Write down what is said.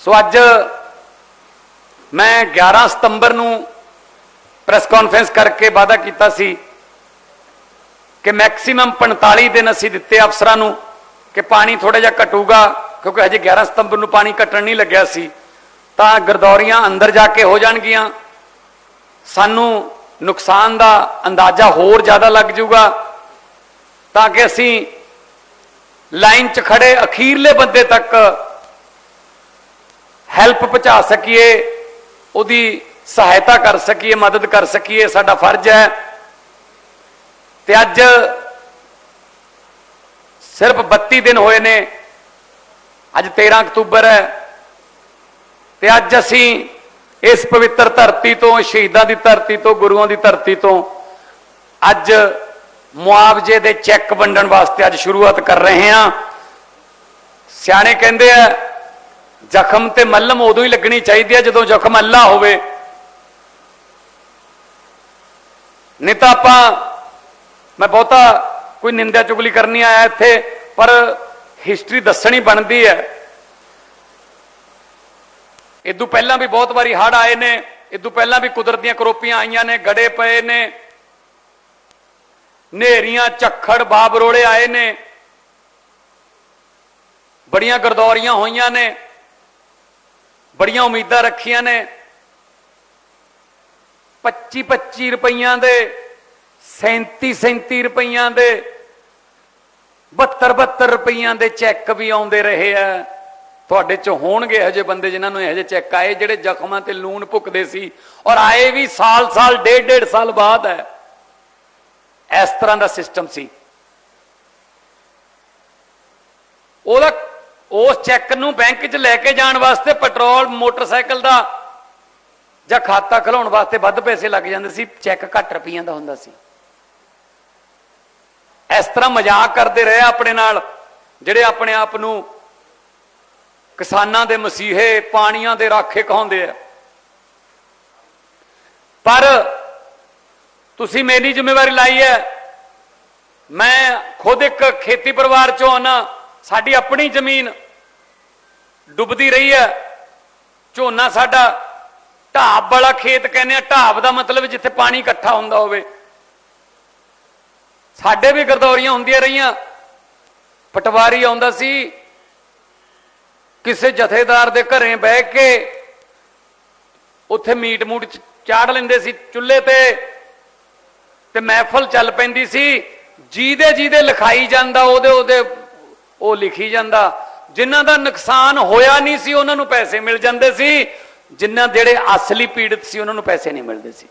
ਸੋ ਅੱਜ ਮੈਂ 11 ਸਤੰਬਰ ਨੂੰ ਪ੍ਰੈਸ ਕਾਨਫਰੰਸ ਕਰਕੇ ਵਾਅਦਾ ਕੀਤਾ ਸੀ ਕਿ ਮੈਕਸਿਮਮ 45 ਦਿਨ ਅਸੀਂ ਦਿੱਤੇ ਅਫਸਰਾਂ ਨੂੰ ਕਿ ਪਾਣੀ ਥੋੜਾ ਜਿਹਾ ਘਟੂਗਾ, ਕਿਉਂਕਿ ਹਜੇ 11 ਸਤੰਬਰ ਨੂੰ ਪਾਣੀ ਘਟਣ ਨਹੀਂ ਲੱਗਿਆ ਸੀ। ਤਾਂ ਗਰਦੌਰੀਆਂ ਅੰਦਰ ਜਾ ਕੇ ਹੋ ਜਾਣਗੀਆਂ। ਸਾਨੂੰ ਨੁਕਸਾਨ ਦਾ ਅੰਦਾਜ਼ਾ ਹੋਰ ਜ਼ਿਆਦਾ ਲੱਗ ਜਾਊਗਾ। ਤਾਂ ਕਿ ਅਸੀਂ ਲਾਈਨ 'ਚ ਖੜੇ ਅਖੀਰਲੇ ਬੰਦੇ ਤੱਕ ਹੈਲਪ ਪਹੁੰਚਾ ਸਕੀਏ, ਉਹਦੀ ਸਹਾਇਤਾ ਕਰ ਸਕੀਏ, ਮਦਦ ਕਰ ਸਕੀਏ, ਸਾਡਾ ਫਰਜ਼ ਹੈ। ਤੇ ਅੱਜ ਸਿਰਫ 32 ਦਿਨ ਹੋਏ ਨੇ, ਅੱਜ 13 ਅਕਤੂਬਰ ਹੈ। ਤੇ ਅੱਜ ਅਸੀਂ ਇਸ ਪਵਿੱਤਰ ਧਰਤੀ ਤੋਂ, ਸ਼ਹੀਦਾਂ ਦੀ ਧਰਤੀ ਤੋਂ, ਗੁਰੂਆਂ ਦੀ ਧਰਤੀ ਤੋਂ ਅੱਜ ਮੁਆਵਜ਼ੇ ਦੇ ਚੈੱਕ ਵੰਡਣ ਵਾਸਤੇ ਅੱਜ ਸ਼ੁਰੂਆਤ ਕਰ ਰਹੇ ਹਾਂ। ਸਿਆਣੇ ਕਹਿੰਦੇ ਆ ਜ਼ਖਮ ਤੇ ਮੱਲਮ ਉਦੋਂ ਹੀ ਲੱਗਣੀ ਚਾਹੀਦੀ ਹੈ ਜਦੋਂ ਜ਼ਖਮ ਅੱਲਾ ਹੋਵੇ। ਨਹੀਂ ਤਾਂ ਆਪਾਂ, ਮੈਂ ਬਹੁਤਾ ਕੋਈ ਨਿੰਦਿਆ ਚੁਗਲੀ ਕਰਨੀ ਆਇਆ ਇੱਥੇ, ਪਰ ਹਿਸਟਰੀ ਦੱਸਣੀ ਬਣਦੀ ਹੈ। ਇਦੋਂ ਪਹਿਲਾਂ ਵੀ ਬਹੁਤ ਵਾਰੀ ਹੜ ਆਏ ਨੇ ਇਦੋਂ ਪਹਿਲਾਂ ਵੀ ਕੁਦਰਤ ਦੀਆਂ ਕਰੋਪੀਆਂ ਆਈਆਂ ਨੇ, ਗੜੇ ਪਏ ਨੇ ਨੇਰੀਆਂ ਝੱਖੜ ਬਾਬਰੋਲੇ ਆਏ ਨੇ, ਬੜੀਆਂ ਗਰਦੌਰੀਆਂ ਹੋਈਆਂ ਨੇ। ਬੜੀਆਂ ਉਮੀਦਾਂ ਰੱਖੀਆਂ ਨੇ। 25 25 ਰੁਪਈਆਂ ਦੇ 37 37 ਰੁਪਈਆਂ ਦੇ 72 72 ਰੁਪਈਆਂ ਦੇ ਚੈੱਕ ਵੀ ਆਉਂਦੇ ਰਹੇ ਆ। ਤੁਹਾਡੇ ਚ ਹੋਣਗੇ ਹਜੇ ਬੰਦੇ ਜਿਨ੍ਹਾਂ ਨੂੰ ਇਹੋ ਜਿਹੇ ਚੈੱਕ ਆਏ, ਜਿਹੜੇ ਜ਼ਖਮਾਂ ਤੇ ਲੂਣ ਭੁੱਕਦੇ ਸੀ ਔਰ ਆਏ ਵੀ ਸਾਲ ਸਾਲ ਡੇਢ ਡੇਢ ਸਾਲ ਬਾਅਦ ਹੈ। ਇਸ ਤਰ੍ਹਾਂ ਦਾ ਸਿਸਟਮ ਸੀ। ਉਹਦਾ ਉਸ ਚੈੱਕ ਨੂੰ ਬੈਂਕ 'ਚ ਲੈ ਕੇ ਜਾਣ ਵਾਸਤੇ ਪੈਟਰੋਲ, ਮੋਟਰਸਾਈਕਲ ਦਾ ਜਾਂ ਖਾਤਾ ਖਲਾਉਣ ਵਾਸਤੇ ਵੱਧ ਪੈਸੇ ਲੱਗ ਜਾਂਦੇ ਸੀ, ਚੈੱਕ ਘੱਟ ਰੁਪਈਆਂ ਦਾ ਹੁੰਦਾ ਸੀ। ਇਸ ਤਰ੍ਹਾਂ ਮਜ਼ਾਕ ਕਰਦੇ ਰਹੇ ਆਪਣੇ ਨਾਲ, ਜਿਹੜੇ ਆਪਣੇ ਆਪ ਨੂੰ ਕਿਸਾਨਾਂ ਦੇ ਮਸੀਹੇ, ਪਾਣੀਆਂ ਦੇ ਰਾਖੇ ਕਹਾਉਂਦੇ ਆ। ਪਰ ਤੁਸੀਂ ਮੇਰੀ ਜ਼ਿੰਮੇਵਾਰੀ ਲਾਈ ਹੈ। ਮੈਂ ਖੁਦ ਇੱਕ ਖੇਤੀ ਪਰਿਵਾਰ ਚੋਂ ਆਨਾ ਸਾਡੀ ਆਪਣੀ ਜ਼ਮੀਨ ਡੁੱਬਦੀ ਰਹੀ ਹੈ। ਝੋਨਾ ਸਾਡਾ ਢਾਬ ਵਾਲਾ ਖੇਤ ਕਹਿੰਦੇ ਆ। ਢਾਬ ਦਾ ਮਤਲਬ ਜਿੱਥੇ ਪਾਣੀ ਇਕੱਠਾ ਹੁੰਦਾ ਹੋਵੇ। ਸਾਡੇ ਵੀ ਗਰਦੌਰੀਆਂ ਹੁੰਦੀਆਂ ਰਹੀਆਂ। ਪਟਵਾਰੀ ਆਉਂਦਾ ਸੀ, ਕਿਸੇ ਜਥੇਦਾਰ ਦੇ ਘਰੇ ਬਹਿ ਕੇ ਉੱਥੇ ਮੀਟ ਮੂਟ ਚਾੜ ਲੈਂਦੇ ਸੀ ਚੁੱਲ੍ਹੇ ਤੇ ਤੇ ਮਹਿਫਲ ਚੱਲ ਪੈਂਦੀ ਸੀ। ਜਿਹਦੇ ਜਿਹਦੇ ਲਿਖਾਈ ਜਾਂਦਾ ਉਹਦੇ ਉਹਦੇ ਉਹ ਲਿਖੀ ਜਾਂਦਾ, ਜਿਨ੍ਹਾਂ ਦਾ ਨੁਕਸਾਨ ਹੋਇਆ ਨਹੀਂ ਸੀ, ਉਹਨਾਂ ਨੂੰ ਪੈਸੇ ਮਿਲ ਜਾਂਦੇ ਸੀ, ਜਿਨ੍ਹਾਂ ਜਿਹੜੇ ਅਸਲੀ ਪੀੜਤ ਸੀ, ਉਹਨਾਂ ਨੂੰ ਪੈਸੇ ਨਹੀਂ ਮਿਲਦੇ ਸੀ।